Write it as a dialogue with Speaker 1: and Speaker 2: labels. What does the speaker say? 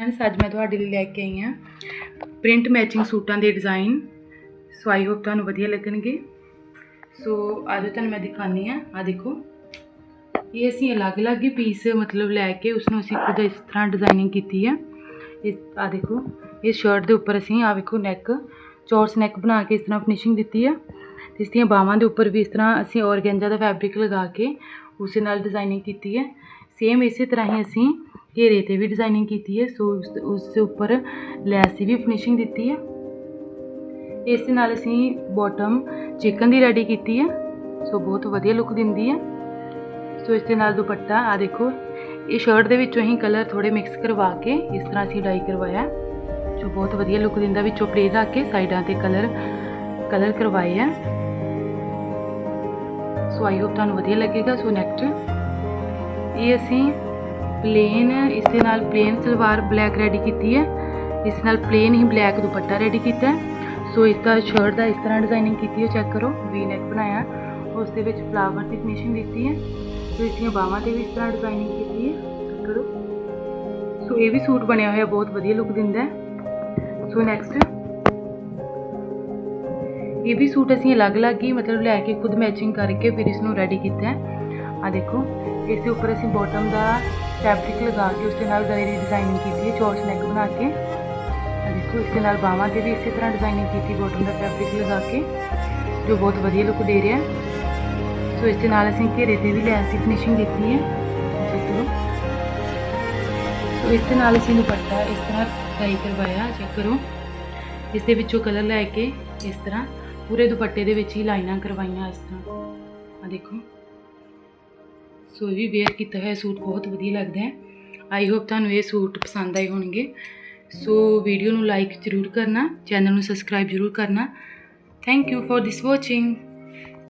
Speaker 1: Friends ਅੱਜ ਮੈਂ ਤੁਹਾਡੇ ਲਈ ਲੈ ਕੇ ਆਈ ਹਾਂ ਪ੍ਰਿੰਟ ਮੈਚਿੰਗ ਸੂਟਾਂ ਦੇ ਡਿਜ਼ਾਈਨ ਸੋ ਆਈ ਹੋਪ ਤੁਹਾਨੂੰ ਵਧੀਆ ਲੱਗਣਗੇ। ਸੋ ਅੱਜ ਤੁਹਾਨੂੰ ਮੈਂ ਦਿਖਾਉਂਦੀ ਹਾਂ। ਆ ਦੇਖੋ। ਇਹ ਅਸੀਂ ਅਲੱਗ-ਅਲੱਗ ਹੀ ਪੀਸ ਮਤਲਬ ਲੈ ਕੇ ਉਸ ਨੂੰ ਅਸੀਂ ਖੁਦ ਇਸ ਤਰ੍ਹਾਂ ਡਿਜ਼ਾਈਨਿੰਗ ਕੀਤੀ ਹੈ। ਇਸ ਆ ਦੇਖੋ। ਇਸ ਸ਼ਰਟ ਦੇ ਉੱਪਰ ਅਸੀਂ ਆ ਵੇਖੋ ਨੈਕ ਚੌਰਸ ਨੈਕ ਬਣਾ ਕੇ ਇਸ ਤਰ੍ਹਾਂ ਫਿਨਿਸ਼ਿੰਗ ਦਿੱਤੀ ਹੈ। ਇਸ ਦੀਆਂ ਬਾਹਾਂ ਦੇ ਉੱਪਰ ਵੀ ਇਸ ਤਰ੍ਹਾਂ ਅਸੀਂ ਔਰਗੈਂਜਾ ਦਾ ਫੈਬਰਿਕ ਲਗਾ ਕੇ ਉਸੇ ਨਾਲ ਡਿਜ਼ਾਈਨਿੰਗ ਕੀਤੀ ਹੈ। ਸੇਮ ਇਸੇ ਤਰ੍ਹਾਂ ਹੀ ਅਸੀਂ ਘੇਰੇ ਤੇ ਵੀ ਡਿਜ਼ਾਈਨਿੰਗ ਕੀਤੀ ਹੈ, ਸੋ ਉਸ ਉਸ ਦੇ ਉੱਪਰ ਲੈਸ ਦੀ ਵੀ ਫਿਨਿਸ਼ਿੰਗ ਦਿੱਤੀ ਹੈ। ਇਸ ਦੇ ਨਾਲ ਅਸੀਂ ਬਾਟਮ ਚਿਕਨ ਦੀ ਰੈਡੀ ਕੀਤੀ ਹੈ, ਸੋ ਬਹੁਤ ਵਧੀਆ ਲੁੱਕ ਦਿੰਦੀ ਹੈ। ਸੋ ਇਸ ਦੇ ਨਾਲ ਦੁਪੱਟਾ ਆ ਦੇਖੋ, ਇਹ ਸ਼ਰਟ ਦੇ ਵਿੱਚੋਂ ਹੀ ਕਲਰ ਥੋੜੇ ਮਿਕਸ ਕਰਵਾ ਕੇ ਇਸ ਤਰ੍ਹਾਂ ਅਸੀਂ ਡਾਈ ਕਰਵਾਇਆ। ਜੋ ਬਹੁਤ ਵਧੀਆ ਲੁੱਕ ਦਿੰਦਾ, ਵਿੱਚੋਂ ਪਲੇਨ ਰੱਖ ਕੇ ਸਾਈਡਾਂ ਤੇ ਕਲਰ ਕਲਰ ਕਰਵਾਏ ਆ। ਸੋ ਆਈ ਹੋਪ ਤੁਹਾਨੂੰ ਵਧੀਆ ਲੱਗੇਗਾ। ਸੋ ਨੈਕਸਟ ਇਹ ਅਸੀਂ ਪਲੇਨ ਇਸ ਦੇ ਨਾਲ ਪਲੇਨ ਸਲਵਾਰ ਬਲੈਕ ਰੈਡੀ ਕੀਤੀ ਹੈ। ਇਸ ਨਾਲ ਪਲੇਨ ਹੀ ਬਲੈਕ ਦੁਪੱਟਾ ਰੈਡੀ ਕੀਤਾ ਸੋ ਇਸ ਦਾ ਸ਼ਰਟ ਦਾ ਇਸ ਤਰ੍ਹਾਂ ਡਿਜ਼ਾਈਨਿੰਗ ਕੀਤੀ ਹੈ ਚੈੱਕ ਕਰੋ। ਵੀ ਨੈਕ ਬਣਾਇਆ ਉਸ ਦੇ ਵਿੱਚ ਫਲਾਵਰ ਦੀ ਫਿਨਿਸ਼ਿੰਗ ਦਿੱਤੀ ਹੈ। ਸੋ ਇਸ ਦੀਆਂ ਬਾਹਾਂ ਤੇ ਵੀ ਇਸ ਤਰ੍ਹਾਂ ਡਿਜ਼ਾਈਨਿੰਗ ਕੀਤੀ ਹੈ। ਚੈੱਕ ਕਰੋ। ਸੋ ਇਹ ਵੀ ਸੂਟ ਬਣਿਆ ਹੋਇਆ, ਬਹੁਤ ਵਧੀਆ ਲੁੱਕ ਦਿੰਦਾ ਹੈ। ਸੋ ਨੈਕਸਟ ਇਹ ਵੀ ਸੂਟ ਅਸੀਂ ਅਲੱਗ-ਅਲੱਗ ਹੀ ਮਤਲਬ ਲੈ ਕੇ ਖੁਦ ਮੈਚਿੰਗ ਕਰਕੇ ਫਿਰ ਇਸ ਨੂੰ ਰੈਡੀ ਕੀਤਾ ਹੈ। ਆ ਦੇਖੋ, ਇਸ ਦੇ ਉੱਪਰ ਅਸੀਂ ਬਾਟਮ ਦਾ ਫੈਬਰਿਕ ਲਗਾ ਕੇ ਉਸ ਦੇ ਨਾਲ ਗਲੇ ਦੀ ਡਿਜ਼ਾਈਨਿੰਗ ਕੀਤੀ ਹੈ ਚੌਰਸ ਨੈਕ ਬਣਾ ਕੇ। ਦੇਖੋ ਇਸ ਦੇ ਨਾਲ ਬਾਹਾਂ ਤੇ ਵੀ ਇਸੇ ਤਰ੍ਹਾਂ ਡਿਜ਼ਾਈਨਿੰਗ ਕੀਤੀ ਬਾਟਮ ਦਾ ਫੈਬਰਿਕ ਲਗਾ ਕੇ, ਜੋ ਬਹੁਤ ਵਧੀਆ ਲੁੱਕ ਦੇ ਰਿਹਾ ਸੋ ਇਸ ਦੇ ਨਾਲ ਅਸੀਂ ਘੇਰੇ ਤੇ ਵੀ ਲੈਸ ਦੀ ਫਿਨਿਸ਼ਿੰਗ ਦਿੱਤੀ ਹੈ। ਚੈੱਕ ਸੋ ਇਸ ਦੇ ਨਾਲ ਅਸੀਂ ਦੁਪੱਟਾ ਇਸ ਤਰ੍ਹਾਂ ਟਾਈ ਕਰਵਾਇਆ ਚੈੱਕ ਕਰੋ। ਇਸ ਦੇ ਵਿੱਚੋਂ ਕਲਰ ਲੈ ਕੇ ਇਸ ਤਰ੍ਹਾਂ ਪੂਰੇ ਦੁਪੱਟੇ ਦੇ ਵਿੱਚ ਹੀ ਲਾਈਨਾਂ ਕਰਵਾਈਆਂ ਇਸ ਤਰ੍ਹਾਂ। ਆ ਦੇਖੋ। ਸੋ ਇਹ ਵੀ ਵੇਅਰ ਕੀਤਾ ਹੋਇਆ ਸੂਟ ਬਹੁਤ ਵਧੀਆ ਲੱਗਦਾ ਹੈ। ਆਈ ਹੋਪ ਤੁਹਾਨੂੰ ਇਹ ਸੂਟ ਪਸੰਦ ਆਏ ਹੋਣਗੇ। ਸੋ ਵੀਡੀਓ ਨੂੰ ਲਾਈਕ ਜ਼ਰੂਰ ਕਰਨਾ ਚੈਨਲ ਨੂੰ ਸਬਸਕ੍ਰਾਈਬ ਜ਼ਰੂਰ ਕਰਨਾ। Thank you for this watching